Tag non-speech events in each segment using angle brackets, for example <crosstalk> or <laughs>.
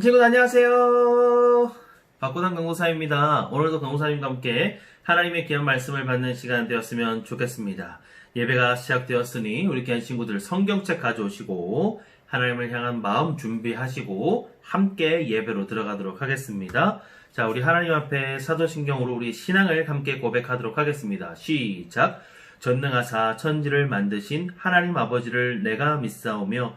친구들 안녕하세요. 박구단 강도사입니다. 오늘도 강도사님과 함께 하나님의 귀한 말씀을 받는 시간 되었으면 좋겠습니다. 예배가 시작되었으니 우리 귀한 친구들 성경책 가져오시고 하나님을 향한 마음 준비하시고 함께 예배로 들어가도록 하겠습니다. 자, 우리 하나님 앞에 사도신경으로 우리 신앙을 함께 고백하도록 하겠습니다. 시작. 전능하사 천지를 만드신 하나님 아버지를 내가 믿사오며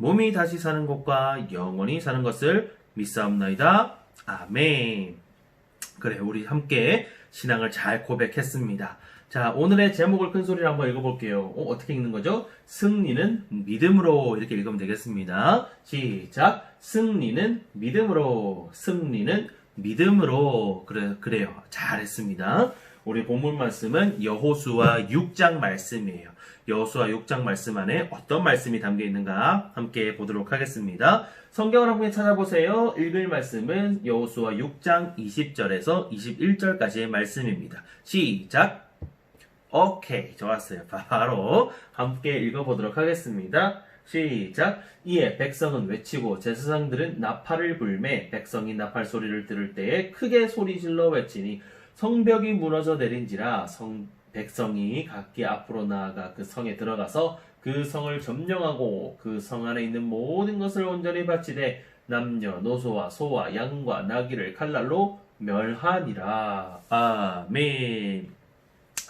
몸이 다시 사는 것과 영원히 사는 것을 믿사옵나이다. 아멘. 그래, 우리 함께 신앙을 잘 고백했습니다. 자, 오늘의 제목을 큰 소리로 한번 읽어볼게요. 어, 떻게 읽는 거죠? 승리는 믿음으로 이렇게 읽으면 되겠습니다. 시작. 승리는 믿음으로. 승리는 믿음으로. 그래, 그래요. 잘했습니다. 우리 본문 말씀은 여호수아 6장 말씀이에요. 여호수아 6장 말씀 안에 어떤 말씀이 담겨 있는가 함께 보도록 하겠습니다. 성경을 한번 찾아보세요. 읽을 말씀은 여호수아 6장 20절에서 21절까지의 말씀입니다. 시작. 오케이, 좋았어요. 바로 함께 읽어보도록 하겠습니다. 시작. 이에 백성은 외치고 제사장들은 나팔을 불매 백성이 나팔 소리를 들을 때에 크게 소리질러 외치니 성벽이 무너져 내린지라 성 백성이 각기 앞으로 나아가 그 성에 들어가서 그 성을 점령하고 그 성 안에 있는 모든 것을 온전히 바치되 남녀 노소와 소와 양과 나귀를 칼날로 멸하니라. 아멘.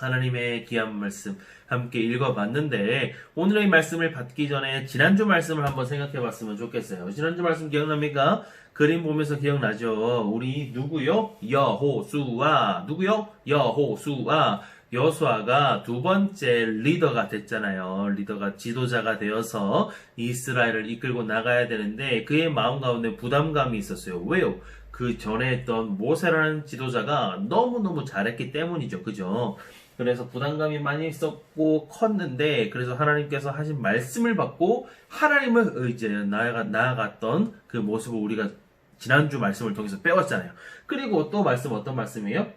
하나님의 귀한 말씀 함께 읽어봤는데 오늘의 말씀을 받기 전에 지난주 말씀을 한번 생각해 봤으면 좋겠어요. 지난주 말씀 기억납니까? 그림 보면서 기억나죠? 우리 누구요? 여호수아. 누구요? 여호수아. 여수아가 두 번째 리더가 됐잖아요. 리더가 지도자가 되어서 이스라엘을 이끌고 나가야 되는데 그의 마음 가운데 부담감이 있었어요. 왜요? 그 전에 했던 모세라는 지도자가 너무너무 잘했기 때문이죠. 그죠? 그래서 부담감이 많이 있었고 컸는데 그래서 하나님께서 하신 말씀을 받고 하나님을 의지해 나아가, 나아갔던 그 모습을 우리가 지난주 말씀을 통해서 배웠잖아요. 그리고 또 말씀 어떤 말씀이에요?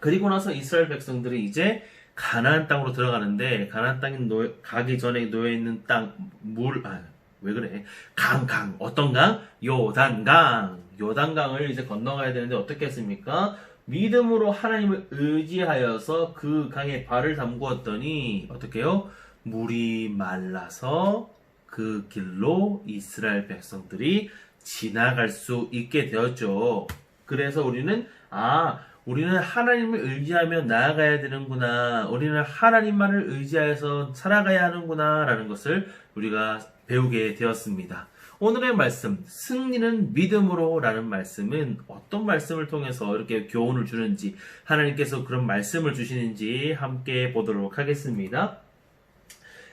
그리고 나서 이스라엘 백성들이 이제 가나안 땅으로 들어가는데 가나안 땅에 놓여, 가기 전에 놓여 있는 땅물 아, 왜 그래? 강, 강. 어떤 강? 요단강. 요단강을 이제 건너가야 되는데 어떻게 했습니까? 믿음으로 하나님을 의지하여서 그 강에 발을 담구었더니 어떻게요? 물이 말라서 그 길로 이스라엘 백성들이 지나갈 수 있게 되었죠. 그래서 우리는 아 우리는 하나님을 의지하며 나아가야 되는구나. 우리는 하나님만을 의지하여서 살아가야 하는구나 라는 것을 우리가 배우게 되었습니다. 오늘의 말씀, 승리는 믿음으로 라는 말씀은 어떤 말씀을 통해서 이렇게 교훈을 주는지, 하나님께서 그런 말씀을 주시는지 함께 보도록 하겠습니다.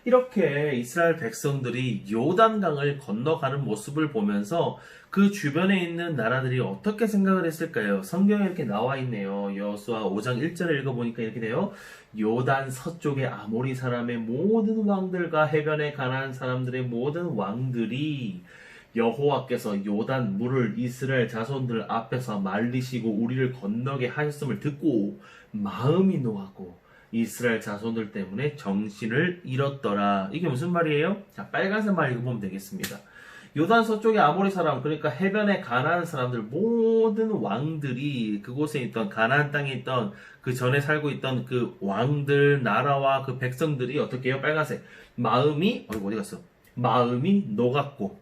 이렇게 이스라엘 백성들이 요단강을 건너가는 모습을 보면서 그 주변에 있는 나라들이 어떻게 생각을 했을까요? 성경에 이렇게 나와 있네요. 여수와 5장 1절을 읽어보니까 이렇게 돼요. 요단 서쪽의 아모리 사람의 모든 왕들과 해변에 가난 사람들의 모든 왕들이 여호와께서 요단 물을 이스라엘 자손들 앞에서 말리시고 우리를 건너게 하셨음을 듣고 마음이 노하고 이스라엘 자손들 때문에 정신을 잃었더라. 이게 무슨 말이에요? 자, 빨간색 말 읽어보면 되겠습니다. 요단 서쪽의 아모리 사람, 그러니까 해변에 가나안 사람들, 모든 왕들이 그곳에 있던 가나안 땅에 있던 그 전에 살고 있던 그 왕들, 나라와 그 백성들이 어떻게 해요? 빨간색. 마음이, 어디 갔어? 마음이 녹았고,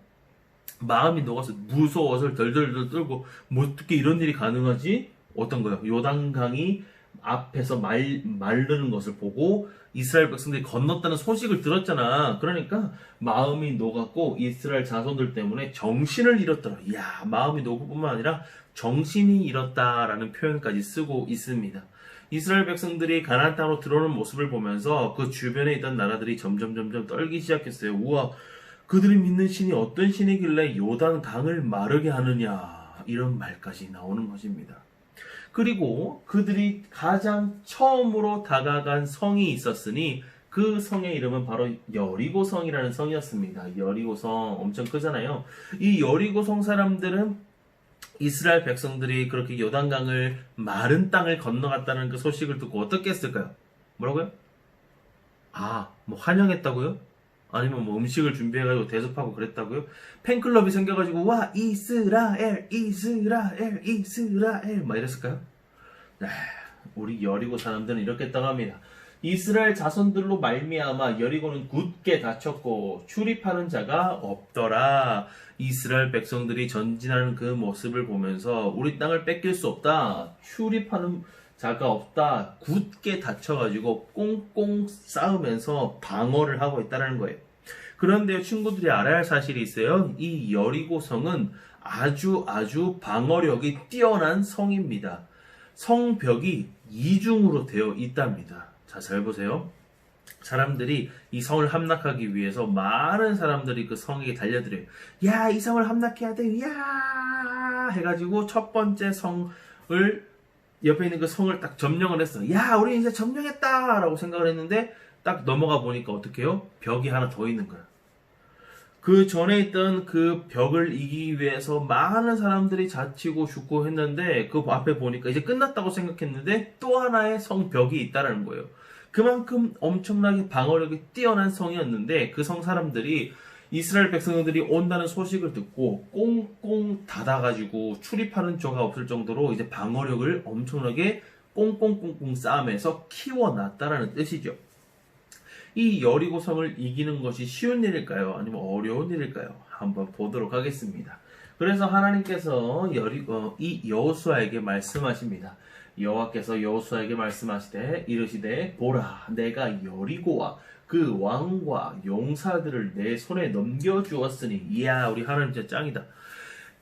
마음이 녹아서 무서워서 덜덜덜 떨고, 뭐 어떻게 이런 일이 가능하지? 어떤 거요? 요단강이 앞에서 말, 마르는 것을 보고 이스라엘 백성들이 건넜다는 소식을 들었잖아. 그러니까 마음이 녹았고 이스라엘 자손들 때문에 정신을 잃었더라. 이야, 마음이 녹을 뿐만 아니라 정신이 잃었다라는 표현까지 쓰고 있습니다. 이스라엘 백성들이 가나안 땅으로 들어오는 모습을 보면서 그 주변에 있던 나라들이 점점 점점 떨기 시작했어요. 우와, 그들이 믿는 신이 어떤 신이길래 요단 강을 마르게 하느냐. 이런 말까지 나오는 것입니다. 그리고 그들이 가장 처음으로 다가간 성이 있었으니 그 성의 이름은 바로 여리고성이라는 성이었습니다. 여리고성 엄청 크잖아요. 이 여리고성 사람들은 이스라엘 백성들이 그렇게 요단강을 마른 땅을 건너갔다는 그 소식을 듣고 어떻게 했을까요? 뭐라고요? 아, 뭐 환영했다고요? 아니면 뭐 음식을 준비해가지고 대접하고 그랬다고요? 팬클럽이 생겨가지고 와 이스라엘 이스라엘 이스라엘 막 이랬을까요? 네, 우리 여리고 사람들은 이렇게 합니다. 이스라엘 자손들로 말미암아 여리고는 굳게 닫혔고 출입하는 자가 없더라. 이스라엘 백성들이 전진하는 그 모습을 보면서 우리 땅을 뺏길 수 없다. 출입하는 자가 없다. 굳게 닫혀가지고 꽁꽁 싸우면서 방어를 하고 있다는 거예요. 그런데 친구들이 알아야 할 사실이 있어요. 이 여리고성은 아주 아주 방어력이 뛰어난 성입니다. 성벽이 이중으로 되어 있답니다. 자, 잘 보세요. 사람들이 이 성을 함락하기 위해서 많은 사람들이 그 성에게 달려들어요. 야, 이 성을 함락해야 돼. 야! 해가지고 첫 번째 성을 옆에 있는 그 성을 딱 점령을 했어. 야, 우리 이제 점령했다! 라고 생각을 했는데 딱 넘어가 보니까 어떻게 해요? 벽이 하나 더 있는 거야. 그 전에 있던 그 벽을 이기기 위해서 많은 사람들이 자치고 죽고 했는데 그 앞에 보니까 이제 끝났다고 생각했는데 또 하나의 성벽이 있다라는 거예요. 그만큼 엄청나게 방어력이 뛰어난 성이었는데 그 성 사람들이 이스라엘 백성들이 온다는 소식을 듣고 꽁꽁 닫아가지고 출입하는 조가 없을 정도로 이제 방어력을 엄청나게 꽁꽁꽁꽁 쌓으면서 키워놨다라는 뜻이죠. 이 여리고성을 이기는 것이 쉬운 일일까요? 아니면 어려운 일일까요? 한번 보도록 하겠습니다. 그래서 하나님께서 여리, 어, 이 여호수아에게 말씀하십니다. 여호와께서 여호수아에게 말씀하시되 이르시되 보라 내가 여리고와 그 왕과 용사들을 내 손에 넘겨 주었으니 이야 우리 하나님 진짜 짱이다.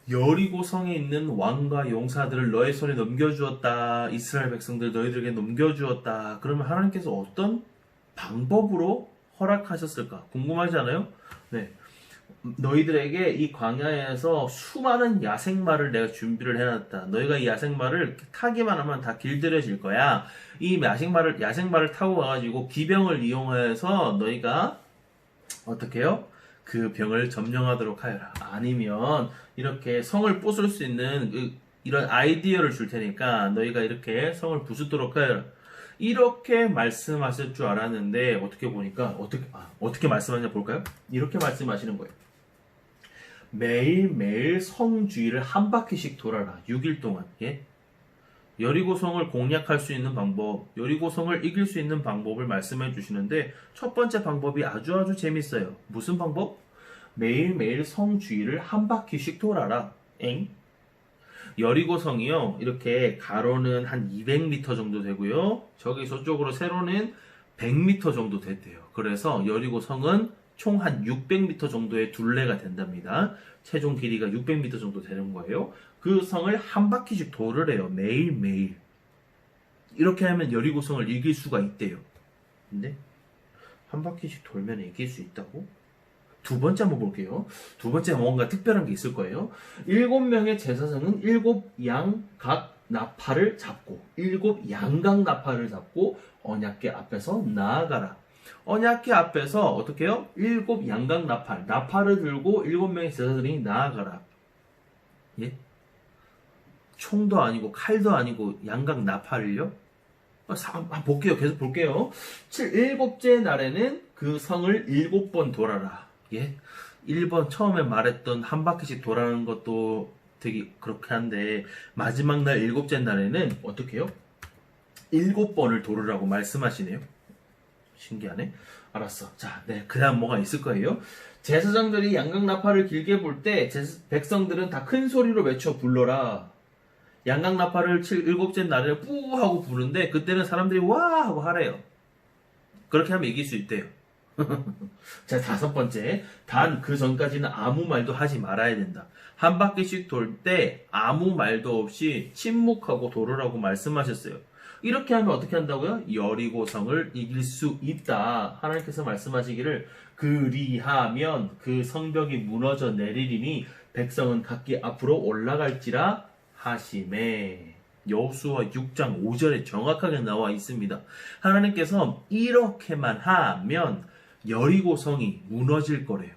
여리고 성에 있는 왕과 용사들을 너의 손에 넘겨 주었다. 이스라엘 백성들 너희들에게 넘겨 주었다. 그러면 하나님께서 어떤 방법으로 허락하셨을까? 궁금하지 않아요? 네. 너희들에게 이 광야에서 수많은 야생마를 내가 준비를 해놨다. 너희가 이 야생마를 타기만 하면 다 길들여질 거야. 이 야생마를, 야생마를 타고 와가지고 기병을 이용해서 너희가 어떻게 해요? 그 병을 점령하도록 하여라. 아니면 이렇게 성을 부술 수 있는 그- 이런 아이디어를 줄 테니까 너희가 이렇게 성을 부수도록 하여라. 이렇게 말씀하실 줄 알았는데 어떻게 보니까 어떻게 아, 어떻게 말씀하냐 볼까요? 이렇게 말씀하시는 거예요. 매일매일 성 주위를 한 바퀴씩 돌아라. 6일 동안. 예? 여리고성을 공략할 수 있는 방법, 여리고성을 이길 수 있는 방법을 말씀해 주시는데 첫 번째 방법이 아주 아주 재밌어요. 무슨 방법? 매일매일 성 주위를 한 바퀴씩 돌아라. 엥? 여리고성이요. 이렇게 가로는 한 200m 정도 되고요. 저기 저쪽으로 세로는 100m 정도 됐대요. 그래서 여리고성은 총 한 600m 정도의 둘레가 된답니다. 최종 길이가 600m 정도 되는 거예요. 그 성을 한 바퀴씩 돌을 해요. 매일매일. 이렇게 하면 여리고성을 이길 수가 있대요. 근데 한 바퀴씩 돌면 이길 수 있다고? 두 번째 한번 볼게요. 두 번째 뭔가 특별한 게 있을 거예요. 일곱 명의 제사장은 일곱 양 각 나팔을 잡고 일곱 양각 나팔을 잡고 언약궤 앞에서 나아가라. 언약궤 앞에서 어떻게 해요? 일곱 양각 나팔, 나팔을 들고 일곱 명의 제사장이 나아가라. 예? 총도 아니고 칼도 아니고 양각 나팔을요? 어, 사- 한번 볼게요. 계속 볼게요. 칠, 일곱째 날에는 그 성을 일곱 번 돌아라. 예? 1번 처음에 말했던 한 바퀴씩 돌아가는 것도 되게 그렇게 한데 마지막 날 일곱째 날에는 어떻게 해요? 일곱 번을 돌으라고 말씀하시네요. 신기하네. 알았어. 자, 네. 그 다음 뭐가 있을 거예요? 제사장들이 양각 나팔을 길게 불때 백성들은 다 큰 소리로 외쳐 불러라. 양각 나팔을 칠 일곱째 날에 뿌 하고 부는데 그때는 사람들이 와 하고 하래요. 그렇게 하면 이길 수 있대요. <laughs> 자, 다섯 번째. 단 그 전까지는 아무 말도 하지 말아야 된다. 한 바퀴씩 돌 때 아무 말도 없이 침묵하고 돌으라고 말씀하셨어요. 이렇게 하면 어떻게 한다고요? 여리고성을 이길 수 있다. 하나님께서 말씀하시기를 그리하면 그 성벽이 무너져 내리리니 백성은 각기 앞으로 올라갈지라 하심에 여호수아 6장 5절에 정확하게 나와 있습니다. 하나님께서 이렇게만 하면 여리고 성이 무너질 거래요.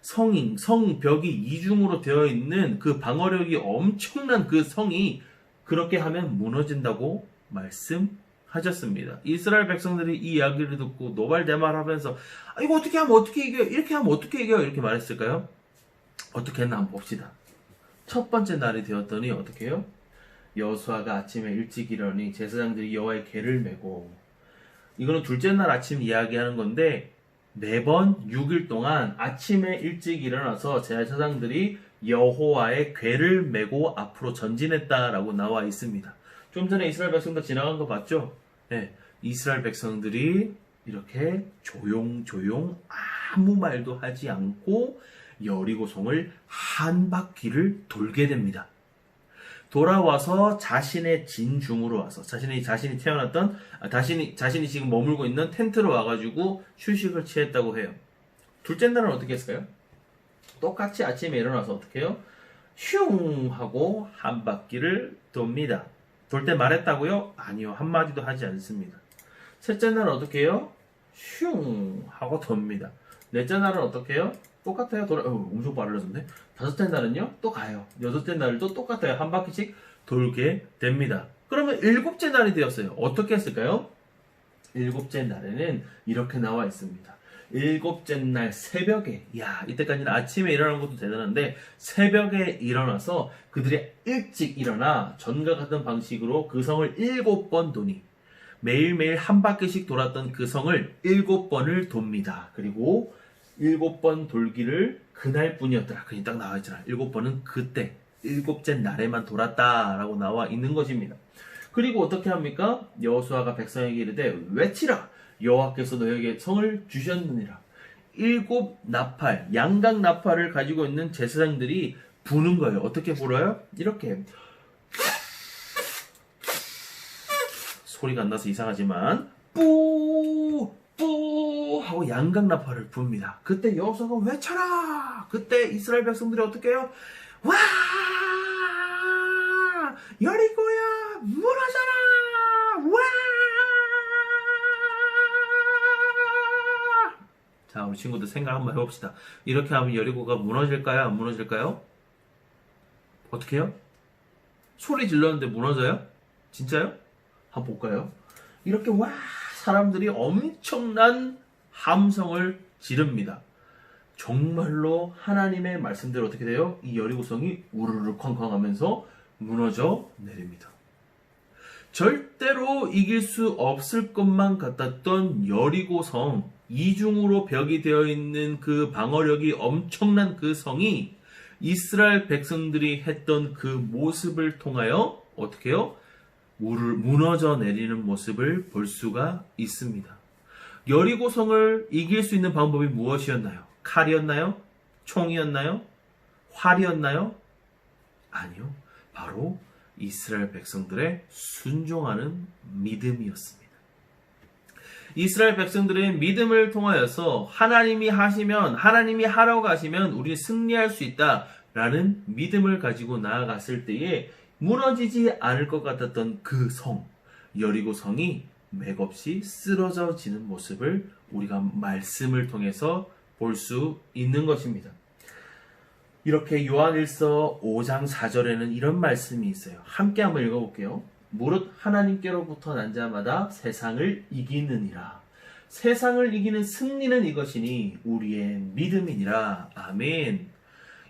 성인 성벽이 이중으로 되어 있는 그 방어력이 엄청난 그 성이 그렇게 하면 무너진다고 말씀하셨습니다. 이스라엘 백성들이 이 이야기를 듣고 노발대말하면서 아, 이거 어떻게 하면 어떻게 이겨? 이렇게 하면 어떻게 이겨? 이렇게 말했을까요? 어떻게 했나 한번 봅시다. 첫 번째 날이 되었더니 어떻게 해요? 여수아가 아침에 일찍 일어니 제사장들이 여호와의 계를 메고 이거는 둘째 날 아침 이야기하는 건데 매번 6일 동안 아침에 일찍 일어나서 제사장들이 여호와의 괴를 메고 앞으로 전진했다라고 나와 있습니다. 좀 전에 이스라엘 백성들 지나간 거 봤죠? 네, 이스라엘 백성들이 이렇게 조용조용 아무 말도 하지 않고 여리고성을 한 바퀴를 돌게 됩니다. 돌아와서 자신의 진중으로 와서 자신이 자신이 태어났던 아, 자신이 자신이 지금 머물고 있는 텐트로 와가지고 휴식을 취했다고 해요. 둘째 날은 어떻게 했을까요? 똑같이 아침에 일어나서 어떻게 해요? 슝 하고 한 바퀴를 돕니다. 돌 때 말했다고요? 아니요 한마디도 하지 않습니다. 셋째 날은 어떻게 해요? 슝 하고 돕니다. 넷째 날은 어떻게 해요? 똑같아요. 돌아, 어, 엄청 빨라졌네. 다섯째 날은요, 또 가요. 여섯째 날도 똑같아요. 한 바퀴씩 돌게 됩니다. 그러면 일곱째 날이 되었어요. 어떻게 했을까요? 일곱째 날에는 이렇게 나와 있습니다. 일곱째 날 새벽에, 야, 이때까지는 아침에 일어나는 것도 대단한데, 새벽에 일어나서 그들이 일찍 일어나 전과 같은 방식으로 그 성을 일곱 번 도니, 매일매일 한 바퀴씩 돌았던 그 성을 일곱 번을 돕니다. 그리고 일곱 번 돌기를 그날 뿐이었더라. 그니 딱 나와 있잖아. 일곱 번은 그때, 일곱째 날에만 돌았다라고 나와 있는 것입니다. 그리고 어떻게 합니까? 여호수아가 백성에게 이르되 외치라 여호와께서 너에게 성을 주셨느니라. 일곱 나팔, 양각 나팔을 가지고 있는 제사장들이 부는 거예요. 어떻게 불어요? 이렇게 소리가 안 나서 이상하지만 뿌 뿌 하고 양각 나팔을 붑니다. 그때 여호수아가 외쳐라. 그때 이스라엘 백성들이 어떻게 해요? 와 여리고야 무너져 자 우리 친구들 생각 한번 해봅시다. 이렇게 하면 여리고가 무너질까요? 안 무너질까요? 어떻게 해요? 소리 질렀는데 무너져요? 진짜요? 한번 볼까요? 이렇게 와 사람들이 엄청난 함성을 지릅니다. 정말로 하나님의 말씀대로 어떻게 돼요? 이 여리고성이 우르르 쾅쾅 하면서 무너져 내립니다. 절대로 이길 수 없을 것만 같았던 여리고성, 이중으로 벽이 되어 있는 그 방어력이 엄청난 그 성이 이스라엘 백성들이 했던 그 모습을 통하여 어떻게 해요? 무너져 내리는 모습을 볼 수가 있습니다. 여리고성을 이길 수 있는 방법이 무엇이었나요? 칼이었나요? 총이었나요? 활이었나요? 아니요. 바로 이스라엘 백성들의 순종하는 믿음이었습니다. 이스라엘 백성들의 믿음을 통하여서 하나님이 하시면, 하나님이 하라고 하시면 우리 승리할 수 있다라는 믿음을 가지고 나아갔을 때에 무너지지 않을 것 같았던 그 성, 여리고 성이 맥없이 쓰러져지는 모습을 우리가 말씀을 통해서 볼 수 있는 것입니다. 이렇게 요한일서 5장 4절에는 이런 말씀이 있어요. 함께 한번 읽어볼게요. 무릇 하나님께로부터 난 자마다 세상을 이기느니라. 세상을 이기는 승리는 이것이니 우리의 믿음이니라. 아멘.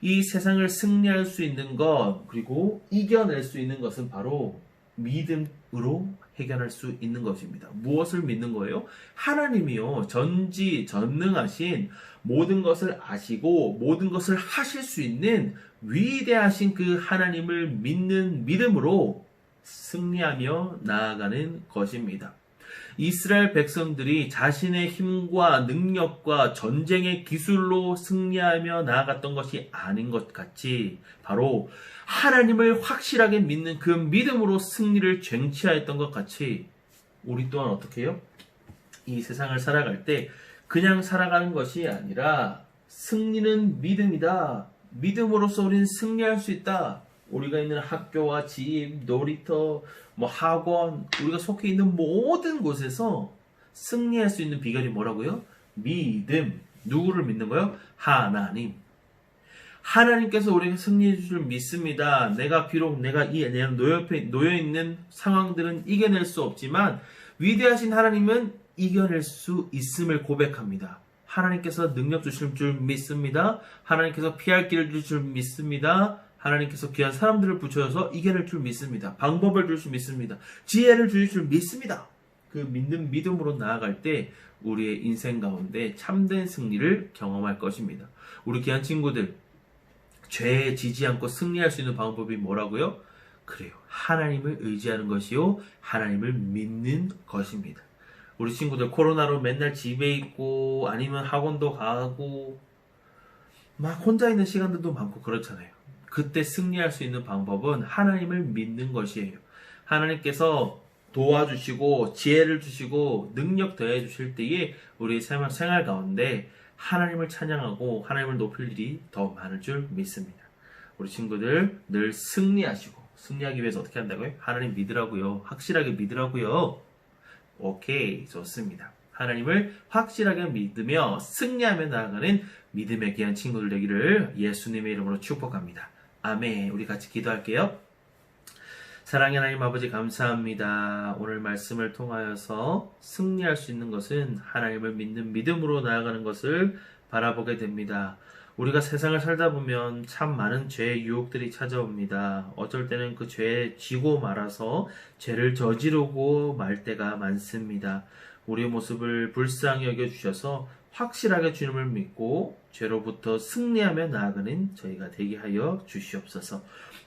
이 세상을 승리할 수 있는 것, 그리고 이겨낼 수 있는 것은 바로 믿음으로 해결할 수 있는 것입니다. 무엇을 믿는 거예요? 하나님이요. 전지, 전능하신 모든 것을 아시고 모든 것을 하실 수 있는 위대하신 그 하나님을 믿는 믿음으로 승리하며 나아가는 것입니다. 이스라엘 백성들이 자신의 힘과 능력과 전쟁의 기술로 승리하며 나아갔던 것이 아닌 것 같이 바로 하나님을 확실하게 믿는 그 믿음으로 승리를 쟁취하였던 것 같이 우리 또한 어떻게 해요? 이 세상을 살아갈 때 그냥 살아가는 것이 아니라 승리는 믿음이다. 믿음으로써 우리는 승리할 수 있다. 우리가 있는 학교와 집, 놀이터, 뭐 학원, 우리가 속해 있는 모든 곳에서 승리할 수 있는 비결이 뭐라고요? 믿음. 누구를 믿는 거요? 하나님. 하나님께서 우리에게 승리해 줄 믿습니다. 내가 비록 내가 이 놓여, 놓여 있는 상황들은 이겨낼 수 없지만 위대하신 하나님은 이겨낼 수 있음을 고백합니다. 하나님께서 능력 주실 줄 믿습니다. 하나님께서 피할 길을 주실 줄 믿습니다. 하나님께서 귀한 사람들을 붙여서 이겨낼 줄 믿습니다. 방법을 줄 줄 믿습니다. 지혜를 주실 줄 믿습니다. 그 믿는 믿음으로 나아갈 때 우리의 인생 가운데 참된 승리를 경험할 것입니다. 우리 귀한 친구들, 죄에 지지 않고 승리할 수 있는 방법이 뭐라고요? 그래요. 하나님을 의지하는 것이요. 하나님을 믿는 것입니다. 우리 친구들 코로나로 맨날 집에 있고 아니면 학원도 가고 막 혼자 있는 시간들도 많고 그렇잖아요. 그때 승리할 수 있는 방법은 하나님을 믿는 것이에요. 하나님께서 도와주시고 지혜를 주시고 능력 더해 주실 때에 우리 생활, 생활 가운데 하나님을 찬양하고 하나님을 높일 일이 더 많을 줄 믿습니다. 우리 친구들 늘 승리하시고 승리하기 위해서 어떻게 한다고요? 하나님 믿으라고요. 확실하게 믿으라고요. 오케이 좋습니다. 하나님을 확실하게 믿으며 승리하며 나아가는 믿음의 귀한 친구들 되기를 예수님의 이름으로 축복합니다. 아멘. 우리 같이 기도할게요. 사랑의 하나님 아버지 감사합니다. 오늘 말씀을 통하여서 승리할 수 있는 것은 하나님을 믿는 믿음으로 나아가는 것을 바라보게 됩니다. 우리가 세상을 살다 보면 참 많은 죄의 유혹들이 찾아옵니다. 어쩔 때는 그 죄에 지고 말아서 죄를 저지르고 말 때가 많습니다. 우리의 모습을 불쌍히 여겨주셔서 확실하게 주님을 믿고 죄로부터 승리하며 나아가는 저희가 되게 하여 주시옵소서.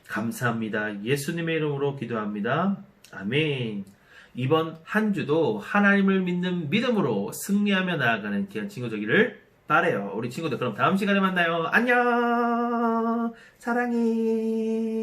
감사합니다. 예수님의 이름으로 기도합니다. 아멘. 이번 한 주도 하나님을 믿는 믿음으로 승리하며 나아가는 귀한 친구 되기를 바래요. 우리 친구들 그럼 다음 시간에 만나요. 안녕. 사랑해.